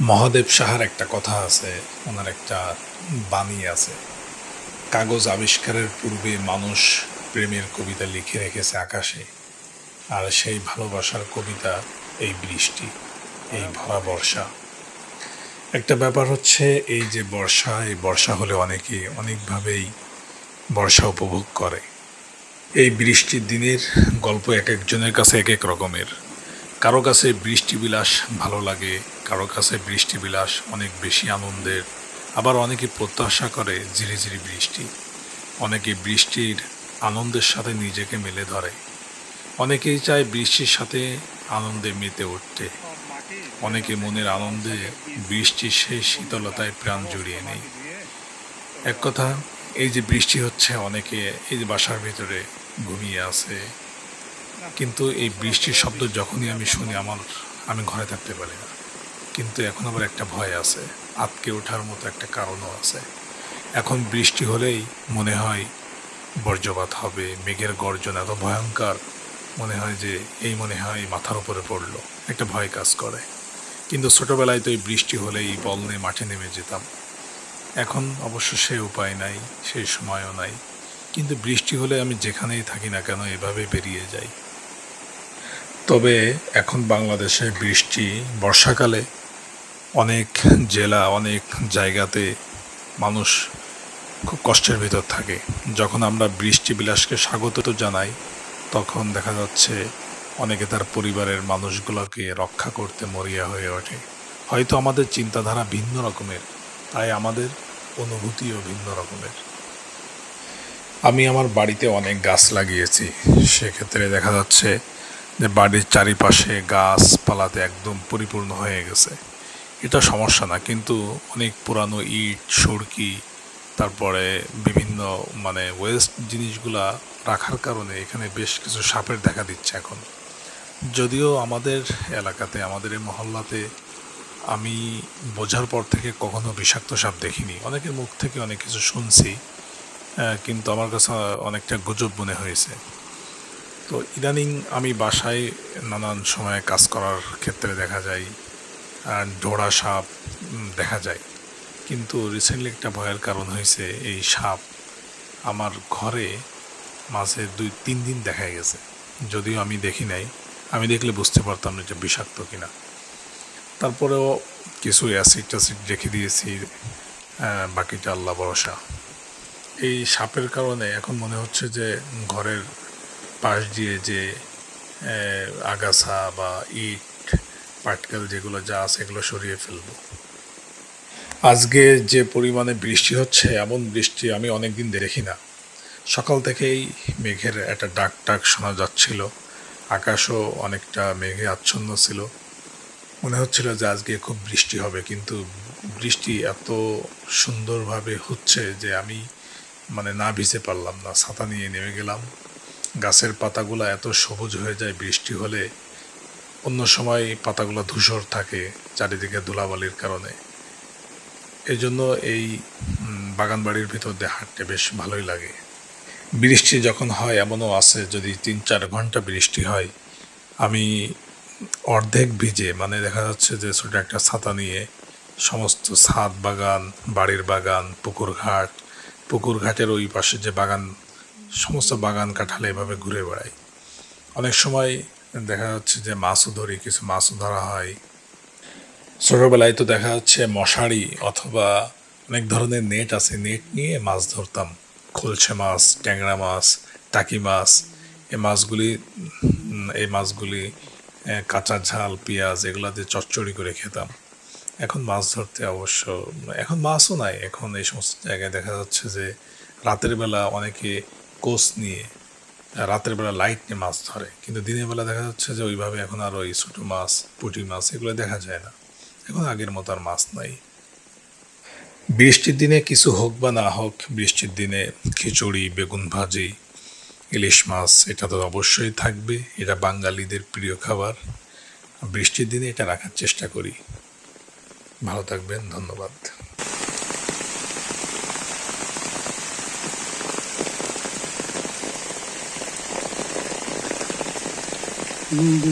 মহাদেব সাহার একটা কথা আছে, ওনার একটা বাণী আছে। কাগজ আবিষ্কারের পূর্বে মানুষ প্রেমের কবিতা লিখে রেখেছে আকাশে, আর সেই ভালোবাসার কবিতা এই বৃষ্টি, এই ভরা বর্ষা। একটা ব্যাপার হচ্ছে, এই যে বর্ষা, এই বর্ষা হলে অনেকে অনেকভাবেই বর্ষা উপভোগ করে। এই বৃষ্টির দিনের গল্প এক একজনের কাছে এক এক রকমের। কারও কাছে বৃষ্টি বিলাস ভালো লাগে, কারও কাছে বৃষ্টি বিলাস অনেক বেশি আনন্দের। আবার অনেকে প্রত্যাশা করে ঝিরিঝিরি বৃষ্টি। অনেকে বৃষ্টির আনন্দের সাথে নিজেকে মেলে ধরে। অনেকেই চায় বৃষ্টির সাথে আনন্দে মেতে উঠতে। অনেকে মনের আনন্দে বৃষ্টির সেই শীতলতায় প্রাণ জুড়িয়ে নেই এক কথা, এই যে বৃষ্টি হচ্ছে, অনেকে এই যে বাসার ভিতরে ঘুমিয়ে আছে কিন্তু এই বৃষ্টির শব্দ যখনই আমি শুনি, আমার, আমি ঘরে থাকতে পারি না। কিন্তু এখন আবার একটা ভয় আছে, আতকে ওঠার মতো একটা কারণও আছে। এখন বৃষ্টি হলেই মনে হয় বর্জ্যপাত হবে, মেঘের গর্জন এত ভয়ঙ্কর, মনে হয় যে এই মনে হয় মাথার উপরে পড়ল, একটা ভয় কাজ করে। কিন্তু ছোটোবেলায় তো এই বৃষ্টি হলেই বল নিয়ে মাঠে নেমে যেতাম। এখন অবশ্য সে উপায় নাই সেই সময়ও নাই। কিন্তু বৃষ্টি হলে আমি যেখানেই থাকি না কেন এভাবে বেরিয়ে যাই। তবে এখন বাংলাদেশে বৃষ্টি, বর্ষাকালে অনেক জেলা, অনেক জায়গাতে মানুষ খুব কষ্টের ভিতর থাকে। যখন আমরা বৃষ্টি বিলাসকে স্বাগত জানাই, তখন দেখা যাচ্ছে অনেকে তার পরিবারের মানুষগুলোকে রক্ষা করতে মরিয়া হয়ে ওঠে। হয়তো আমাদের চিন্তাধারা ভিন্ন রকমের, তাই আমাদের অনুভূতিও ভিন্ন রকমের। আমি আমার বাড়িতে অনেক গাছ লাগিয়েছি, সেক্ষেত্রে দেখা যাচ্ছে যে বাড়ির চারিপাশে গাছপালাতে একদম পরিপূর্ণ হয়ে গেছে। এটা সমস্যা না, কিন্তু অনেক পুরানো ইট, সড়কি, তারপরে বিভিন্ন মানে ওয়েস্ট জিনিসগুলা রাখার কারণে এখানে বেশ কিছু সাপের দেখা দিচ্ছে এখন। যদিও আমাদের এলাকাতে, আমাদের এই মহল্লাতে আমি বোঝার পর থেকে কখনো বিষাক্ত সাপ দেখিনি। অনেকের মুখ থেকে অনেক কিছু শুনছি কিন্তু আমার কাছে অনেকটা গুজব মনে হয়েছে। তো ইদানিং আমি বাসায় নানান সময় কাজ করার ক্ষেত্রে দেখা যায় ডোড়া সাপ দেখা যায়। কিন্তু রিসেন্টলি একটা ভয়ের কারণ হয়েছে, এই সাপ আমার ঘরে মাঝে দুই, তিন দিন দেখা গেছে। যদিও আমি দেখি নাই, আমি দেখলে বুঝতে পারতাম না যে বিষাক্ত কিনা। তারপরেও কিছু অ্যাসিড ট্যাসিড রেখে দিয়েছি বাকিটা আল্লাহ ভরসা। এই সাপের কারণে এখন মনে হচ্ছে যে ঘরের পাশ দিয়ে যে আগাছা বা ইট, পাটকেল যেগুলো যা আছে এগুলো সরিয়ে ফেলব। আজকে যে পরিমাণে বৃষ্টি হচ্ছে, এমন বৃষ্টি আমি অনেক দিন দেখি না। সকাল থেকেই মেঘের একটা ডাক ডাক শোনা যাচ্ছিল। আকাশও অনেকটা মেঘে আচ্ছন্ন ছিল। মনে হচ্ছিল যে আজকে খুব বৃষ্টি হবে, কিন্তু বৃষ্টি এত সুন্দরভাবে হচ্ছে যে আমি মানে না ভিজে পারলাম না, ছাতা নিয়ে নেমে গেলাম। গাছের পাতাগুলো এত সবুজ হয়ে যায় বৃষ্টি হলে, অন্য সময় পাতাগুলো ধূসর থাকে চারিদিকে ধুলাবালির কারণে। এই জন্য এই বাগান বাড়ির ভিতর দিয়ে হাঁটতে বেশ ভালোই লাগে। বৃষ্টি যখন হয়, এমনও আছে যদি তিন চার ঘণ্টা বৃষ্টি হয়, আমি অর্ধেক ভিজে মানে দেখা যাচ্ছে যে ছোটো একটা ছাতা নিয়ে সমস্ত ছাদ বাগান, বাড়ির বাগান, পুকুর ঘাট, পুকুর ঘাটের ওই পাশে যে বাগান সমস্ত বাগান কাঁঠালে এভাবে ঘুরে বেড়াই। অনেক সময় দেখা যাচ্ছে যে মাছও ধরি কিছু মাছও ধরা হয়। ছোটোবেলায় তো দেখা যাচ্ছে মশারি অথবা অনেক ধরনের নেট আছে, নেট নিয়ে মাছ ধরতাম। খলছে মাছ, ট্যাংরা মাছ, টাকি মাছ এই মাছগুলি এই মাছগুলি কাঁচা ঝাল, পেঁয়াজ এগুলা দিয়ে চচ্চড়ি করে খেতাম। এখন মাছ ধরতে অবশ্য, এখন মাছও নাই। এখন এই সমস্ত জায়গায় দেখা যাচ্ছে যে রাতের বেলা অনেকে কোষ নিয়ে, রাতের বেলা লাইট নিয়ে মাছ ধরে। কিন্তু দিনের বেলা দেখা যাচ্ছে যে ওইভাবে এখন আর ওই ছোটো মাছ, পুঁটি মাছ এগুলো দেখা যায় না। এখন আগের মতো আর মাছ নাই। বৃষ্টির দিনে কিছু হোক বা না হোক, বৃষ্টির দিনে খিচুড়ি, বেগুন ভাজি, ইলিশ মাছ, এটা তো অবশ্যই থাকবে। এটা বাঙালিদের প্রিয় খাবার। বৃষ্টির দিনে এটা রাখার চেষ্টা করি। ভালো থাকবেন, ধন্যবাদ। Hindi.